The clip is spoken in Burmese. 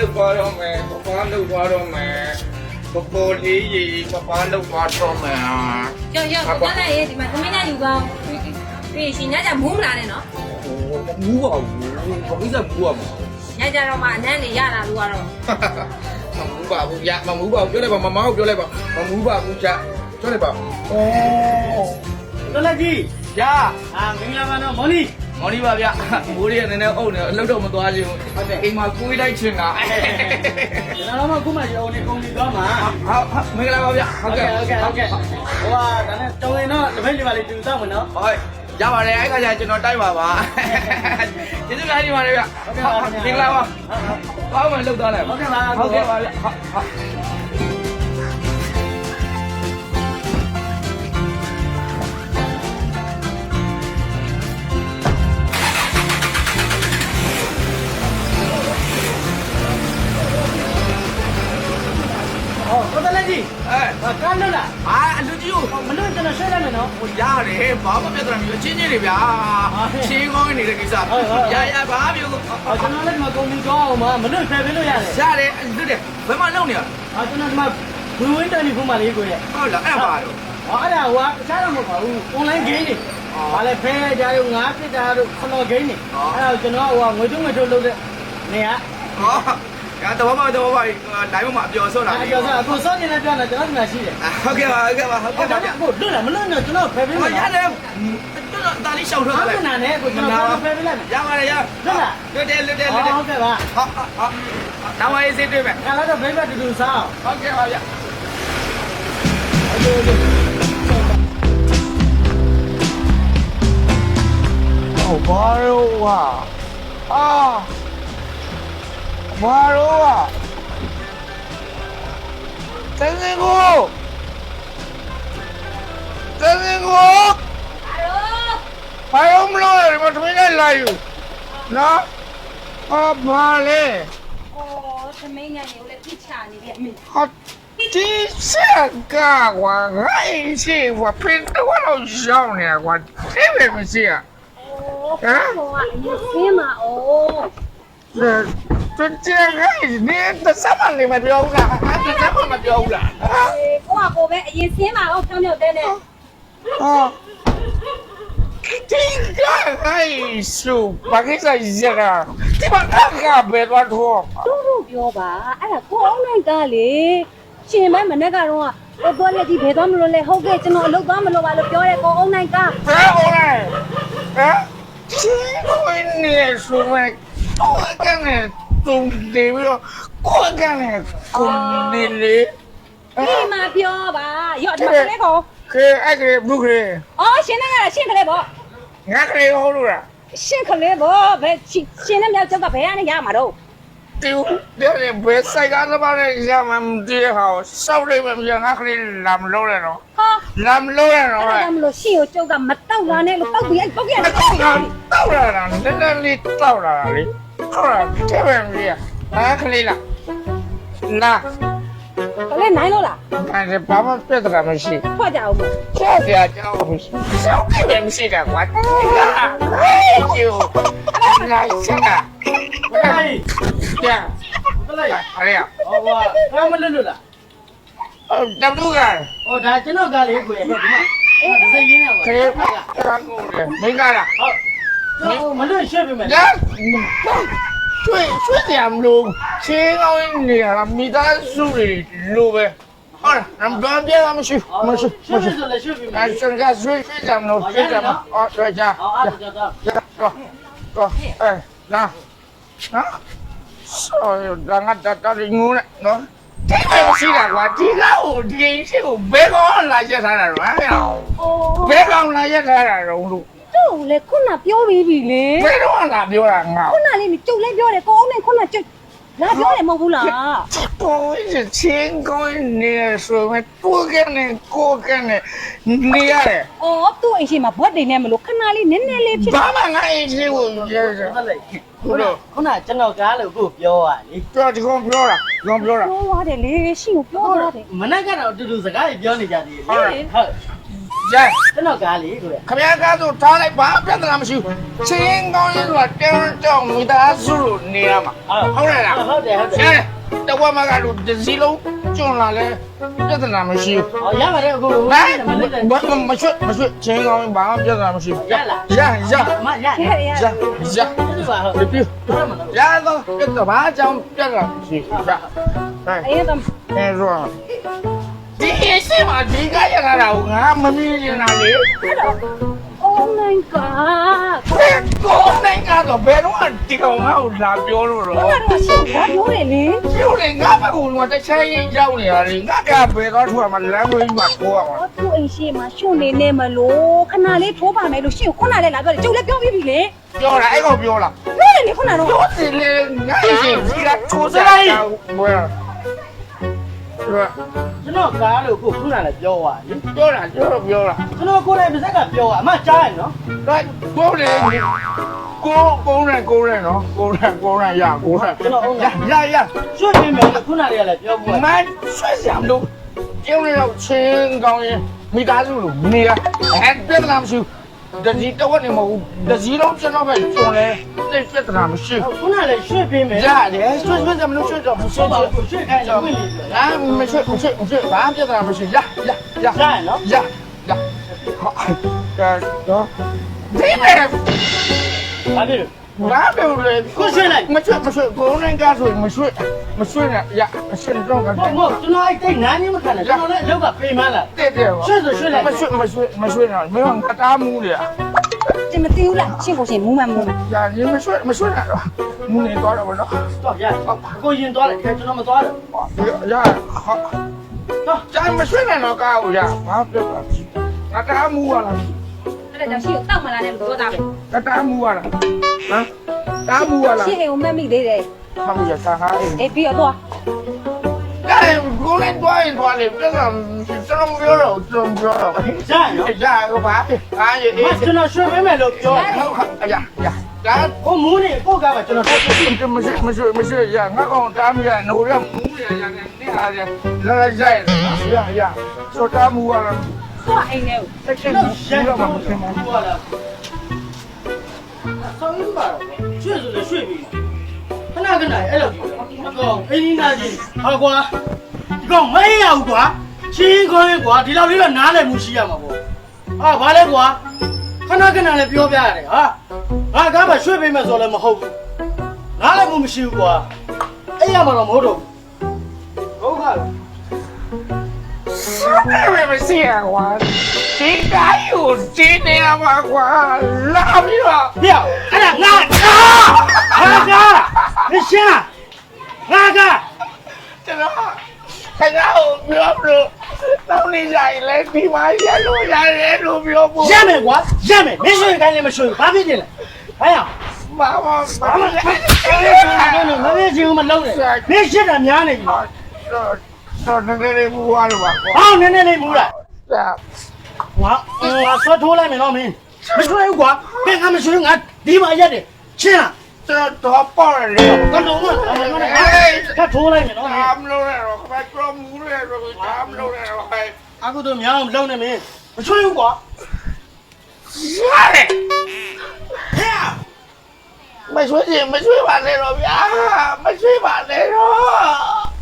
လောက်သွားတော့မယ်ပပလောက်သွားတော့မယ်ပပေါ်လေးကြီးပပလောက်သွားတော့မယ်ရောရောကိုကလည်းဒီမှာသမီးနဲ့ယူကောင်းပြီးရှင်ညကြမူးမလာနဲ့နော်ဟိုမူးပါဘူးဘာကိစ္စမူးရမှာညကြတော့မှအနမ်းနေရလာလို့ကတော့မမူးပါဘူးရမမူးပါဘူးပြောလိုက်ပါမမကိုပြောလိုက်ပါမမူးပါဘူးချပြောလိုက်ပါဩတော်လက်ကြီးရအာမင်္ဂလာပါနော်မော်လီ မော်လီပါဗျမိုးလေးကနည်းနည်းအုပ်နေအလုပ်တော့မသွားချင်ဘူးအိမ်မှာကိုယ်လိုက်ချင်တာကျွန်တော်တို့ကခုမှရုံနေကုန်ပြီသွားမှာဟုတ်ဟုတ်မင်္ဂလာပါဗျဟုတ်ကဲ့ဟုတ်ကဲ့ဟုတ်ကဲ့ဟိုကဒါနဲ့တုံရင်တော့တပည့်လေးပါလေးတူတောက်မယ်နော်ဟုတ်ရပါတယ်အဲ့ခါကျကျွန်တော်တိုက်ပါပါကျေးဇူးများကြီးပါတယ်ဗျမင်္ဂလာပါကောင်းမှလောက်သွားလိုက်ဟုတ်ကဲ့ပါဟုတ်ကဲ့ပါဗျဟုတ်ဟုတ် အဲဟာကမ်းလို့လားအာအလူကြီးကိုမလို့ကျွန်တော်ဆွဲလိုက်မယ်နော်ဟိုရတယ်ဘာမှပြဿနာမရှိဘူးအချင်းချင်းတွေဗျာချင်းကောင်းနေတဲ့ကိစ္စရရဘာပြောလို့ဟောကျွန်တော်လည်းဒီမှာကုန်ပြီသွားအောင်မမလို့ဖယ်ပေးလို့ရတယ်ရတယ်လူတယ်ဘယ်မှာလုံနေရဟာကျွန်တော်ဒီမှာဝင်ဝင်တန်ဒီဖုန်းမလေးကိုရဲ့ဟုတ်လားအဲ့ပါတော့ဟောအဲ့ဒါဟိုကတခြားတော့မဟုတ်ပါဘူး online game တွေဘာလဲဖဲကြရုံငါးပြစ်တာတို့ခလော game တွေအဲ့ဒါကိုကျွန်တော်ဟိုကငွေတုံးငွေထုတ်လုပ်တဲ့နေရာဟော ရတော့ဘာတော့ဘာလိုင်းမှာအပျော်ဆော့တာ အဲ့တော့အခုစောနေလည်းပြောတယ်ကျွန်တော်ဒီမှာရှိတယ် ဟုတ်ကဲ့ပါဟုတ်ကဲ့ပါဟုတ် ဟော ကဲ့ ဒါ ပါ ကကိုလွတ်လားမလွတ်နဲ့ကျွန်တော်ဖယ်ပေး ဟော မယ် ရတယ်တော်တော်ဒါလေးရှောက်ထွက် ဟာ လိုက် မနာနဲ့ကိုကျွန်တော်ဖယ်ပေးလိုက်မယ် ရပါတယ်ရ လွတ်လား လွတ်တယ်လွတ်တယ် ဟော လွတ်တယ် ဟုတ်ကဲ့ပါ ဟောဟောနောက်ဝရေးစေးတွေ့မယ် ခါလာတော့ဘိဘတူတူစားအောင် ဟုတ်ကဲ့ပါဗျ 哦，马肉啊， 啊，马肉啊，真辛苦，真辛苦， ဟာရော 马肉不弄了，你们推荐来哟，那，啊，妈嘞， အော်သမီးညနေကိုလည်းပြစ်ချနေပြီအမေ 啊，这下干我爱去，我平时我都想呢，我这边没事啊， အော်ဘောကအရ သူကျန်ခဲ့နေတစ်ဆက်မှနေမပြောဘူးလားတစ်ဆက်မှမပြောဘူးလားကိုကကိုပဲအရင်ဆင်းပါတော့ဖြောင်းဖြောင်းတဲနဲ့ဟာတင်ကခိုင်စုပါကိစ္စရကဒီမှာအကဘယ်တော့တော့တို့တို့ပြောပါအဲ့ဒါကိုအောင်နိုင်ကလေရှင်မဲမနေ့ကတော့ကိုတော့လက်ဒီဘယ်တော့မလို့လဲဟုတ်ကဲ့ကျွန်တော်အလုပ်သွားမလို့ပါလို့ပြောရဲကိုအောင်နိုင်ကဟဲ့အောင်နိုင်ဟဲ့ချင်းကိုနေစုမဲတော့ကနေ သုံးတယ်ပြီးတော့ခွက်ကန်လေကိုနေလေဒီမှာပြောပါရော့ဒီမှာခလေးကိုခဲအဲ့ကလေးဘုခလေးအော်ရှင်းနေရတာရှင်းခလေးပေါ့ငါခလေးဟုတ်လို့လားရှင်းခလေးပေါ့ဘယ်ရှင်းနေမြောက်ကျောက်ကဘယ်ကနေရမှာတော့တီဦးတဲ့ဘယ်ဆိုင်ကလာပါလဲရမန်ဒီဟာစောက်လေးမပြငါခလေးလမ်းလို့ရတော့ဟာလမ်းလို့ရတော့လမ်းလို့ရှင်းကိုကျောက်ကမတောက်လာနဲ့လို့တောက်ပြီးအဲ့ပုတ်ကြရတောက်လာတောက်လာတာနည်းနည်းလေးတောက်လာတာလေ ဟုတ်တယ်ဗျာမီးရဘာခလေးလားနာကလေးနိုင်လို့လားဘာဘာမှပြဿနာမရှိထွက်ကြအောင်မို့ချက်စရာကြောင်းမရှိစောက်ကြည့်မရှိတာကွာဟေးကျူနိုင်စကားဟေးကျာကလေးအရေဟောဘာဘာမလွတ်လွတ်လားအော်တမ်လူကဟောဒါကျွန်တော်ကလေးကိုရဟဲ့ဒီမှာဒီစိတ်လေးနဲ့ပါခရေကမင်းကလားဟုတ် မလွတ်ရှက်ပြီမယ်ညာကျွေးကျွေးတယ်မလို့ချင်းကောင်းနေရတာမိသားစုတွေလိုပဲဟုတ်လားငါပြန်လာမရှိမရှိမရှိဆိုလည်းရှက်ပြီမယ်အရှင်ကကျွေးကျွေးတယ်မလို့ကျွေးတယ်မအော်ကျွေးကြအော်အဲ့ဒါတော့တော့အဲလာနော်ဆော်ဒါငါတတရင်းငူးနဲ့နော်ဒီလိုရှိတာကွာဒီလောက်ဒီရှိကိုဘယ်ကောင်လာရက်ထားတာလဲဟဲ့ဘယ်ကောင်လာရက်ထားတာတော့လို့ ကိုလည်းခုနပြောပြီးပြီလေဘယ်တော့ငါပြောတာငါခုနလေးနေကျုပ်လည်းပြောတယ်ကိုအောင်နဲ့ခုနကျုပ်ငါပြောတယ်မဟုတ်ဘူးလားတော်ရင်ချင်းကိုနေဆိုမဲ့သူကနေကိုကနေနေရတယ်အော်သူ့အိမ်ရှိမှာဘွက်တွေနဲ့မလို့ခဏလေးနည်းနည်းလေးဖြစ်ဘာမှငါအိမ်ရှိကိုပြောစရာဟုတ်လေခုနခုနကျွန်တော်ကားလို့ကိုပြောရလေတော်ဒီကောင်ပြောတာကောင်ပြောတာပြောရတယ်လေရှိကိုပြောရတယ်မနေ့ကတော့အတူတူစကားပြောနေကြသေးတယ်ဟုတ် ကျန်ကျွန်တော်ကားလေးကိုရခမရကားဆိုထားလိုက်ဘာပြဿနာမရှိဘူးချင်းကောင်းရင်ဆိုတာတဲတောင်မိသားစုလို့နေရမှာဟုတ်တယ်လားဟုတ်တယ်ဟုတ်တယ်ကျန်တဝက်မကလို့ဒီစီလုံးကျွန်းလာလဲပြဿနာမရှိဘူးဟောရပါတယ်အခုဟမ်ဘာမရွှေ့မရွှေ့ချင်းကောင်းရင်ဘာမှပြဿနာမရှိဘူးရရရမရခဲရရရရဒီပါဟုတ်ပြပြဟုတ်မှာရတော့ပြဿနာဘာကြောင့်ပြဿနာမရှိဘူးရဟဲ့အေးတော့အဲဆို ဒီအရှိမဒီကရလာတော့ငါမမြင်နေတာလေအဲ့တော့ Oh my god ဘယ်ကောနိုင်ကတော့ဘယ်တော့ဒီကောင်ငါ့ကိုလာပြောလို့တော့ဘာလို့ရှင်းဘာပြောတယ်လေပြောနေငါဘက်ကငါတခြားရင်ရောက်နေရတယ်ငါကဘယ်တော့ထွားမှလမ်းဝေးမှာကိုရမှာဟောသူ့အိမ်ရှိမှာရှုံနေနေမလို့ခဏလေးထိုးပါမယ်လို့ရှင်းခုနလေးလာပြောတယ်ကျုပ်လည်းပြောပြီးပြီလေပြောတာအဲ့ကောင်ပြောလားပြောတယ်လေခုနတော့ပြောစီလေငါရှိဒီကထိုးစားဘယ် ကျွန်တော်ကားလို့ကိုခုနလည်းပြောသွားပြီပြောတာပြောပြောတာကျွန်တော်ကိုယ်လည်းပါဇက်ကပြောတာအမကြားရနော်ဒါကိုလေကိုကုန်းရကုန်းရနော်ကုန်းရကုန်းရရကုန်းရရရရရွှေ့ပြင်မယ်လို့ခုနလေးကလည်းပြောဘူးမန်ဆွဲစရာမလိုကျင်းရောက်ချင်းကောင်းရင်မိသားစုလိုနေရအဲ့ပြဿနာမရှိဘူး တကြီးတော့နေမဟုတ်တကြီးတော့ကျွန်တော်ပဲကျွန်းလဲသိပြဿနာမရှိဘူးခုနလည်းရွှေ့ပြင်မယ်ရတယ်ဆွဲဆွဲကြမလို့ဆွဲတော့မဆွဲဆိုပါတော့ကိုရွှေ့ခိုင်းလို့ဝင်လေအာမဆွဲမဆွဲမဆွဲဘာပြဿနာမရှိရရရကြားရနော်ရရဟာကတော့ဒီမဲ့ဘာဖြစ်လို့ ဘာပြောလဲကိုရွှေ့လိုက်မဆွဲမဆွဲကိုနိုင်ကားဆိုမဆွဲမဆွဲနဲ့ရအရှင်တော့ကဟုတ်ဟုတ်ကျွန်တော်အဲ့တိတ်နားနေမခံနဲ့ကျွန်တော်လည်းအလုပ်ကပြေးမှန်းလာတဲ့တဲ့ရွှေ့ဆိုရွှေ့လိုက်မဆွဲမဆွဲမဆွဲတော့မင်းကတားမှုလေကျမသိဘူးလားရှင်းကိုရှင်းမူးမမူး။ညာနေမဆွဲမဆွဲနဲ့တော့မူနေတော့တော့နော်တော့ရကိုရင်သွားတယ်ကျွန်တော်မသွားတယ်။ညာဟာတော့ကျန်မဆွဲနဲ့တော့ကားကိုရဘာပြောတာ။ငါတားမှုရလားအဲ့ဒါကြောင့်ရှင်းကိုတောက်မလာနဲ့လို့ပြောတာပဲ။ငါတားမှုရလား။ ဟမ်။တားမှုရလားရှင်းအိမ်ကိုမက်မိသေးတယ်။ဘာလို့ရတာဟာအေးအေးပြီးတော့။ဒါကိုလည်းတွားရင်တွားလေပြဿနာကျွန်တော်ပြောတော့ကျွန်တော်ပြောတော့ကြားရနော်။ညာကဘာ။အားရမကျွန်တော်ရွှေ့ပေးမယ်လို့ပြောတယ်ဟုတ်ဟာ။ညာညာ။ဒါကိုမူးနေကိုကမှကျွန်တော်ဆက်ပြီးမဆွဲမဆွဲမဆွဲရငါကောင်တားမရငိုရမူးရရတယ်နေဟာရလာလာကြရရရဆိုတားမှုရလားသွားအိမ်ထဲကိုတက်ချက်တော့ဘူးရက်တော့မတော့ဖြစ်ဘူးဟောလာဆော င်းရပါတော့ရွှေ့ဆိုလည်းရွှေ့ပြီးခဏခဏအဲ့လိုအကောင်အင်းကြီးနာကြီးဟာကွာဒီကောင်မရဘူးကွာချင်းခွင်းကွာဒီလောက်လေးတော့နားလည်မှုရှိရမှာပေါ့ဟာဘာလဲကွာခဏခဏလည်းပြောပြရတယ်ဟာငါကမှရွှေ့ပေးမယ်ဆိုလည်းမဟုတ်ဘူးနားလည်မှုမရှိဘူးကွာအဲ့ရမှာတော့မဟုတ်တော့ဘူးဟုတ်ကဲ့ အဲ့မစီရကွာဒီတိုင်းကိုဒီနေရာမှာကွာလာပြီးတော့ပြောက်အဲ့ဒါငါငါကမရှင်းငါကကျွန်တော်ခင်ဗျားကိုပြောလို့တောင်းနေကြရင်လည်းဒီမှာရလို့ရတယ်လို့ပြောဖို့ရမယ်ကွာရမယ်မင်းရွှေခိုင်းလည်းမရွှေဘာဖြစ်နေလဲဟဲ့ရဘာမှဘာဘာမမှလဲအဲ့ဒါမင်းချင်းမလုံးနဲ့မင်းရှစ်တာများနေပြီ တော့တော့နည်းနည်းလေးဘူးရလို့ပါကွာဟောင်းနည်းနည်းလေးမူးလားဒါငါငါဆွတ်ထိုးလိုက်မယ်နော်မင်းမရွှေဘူးကွာမင်းကမရွှေငါဒီမှာရက်တယ်ချင်းလားကျွန်တော်တော့ပေါ်တယ်ကတော့မအမေမနဲ့ကထိုးလိုက်မယ်နော်မင်းအမလို့ရတော့ခမကျော်မူးရတော့အမလို့ရတော့ဟဲ့အခုတော့များအောင်လုံးနေမင်းမရွှေဘူးကွာရတယ်ဟဲ့မဆွေးချင်မဆွေးပါနဲ့တော့ဗျာမဆွေးပါနဲ့တော့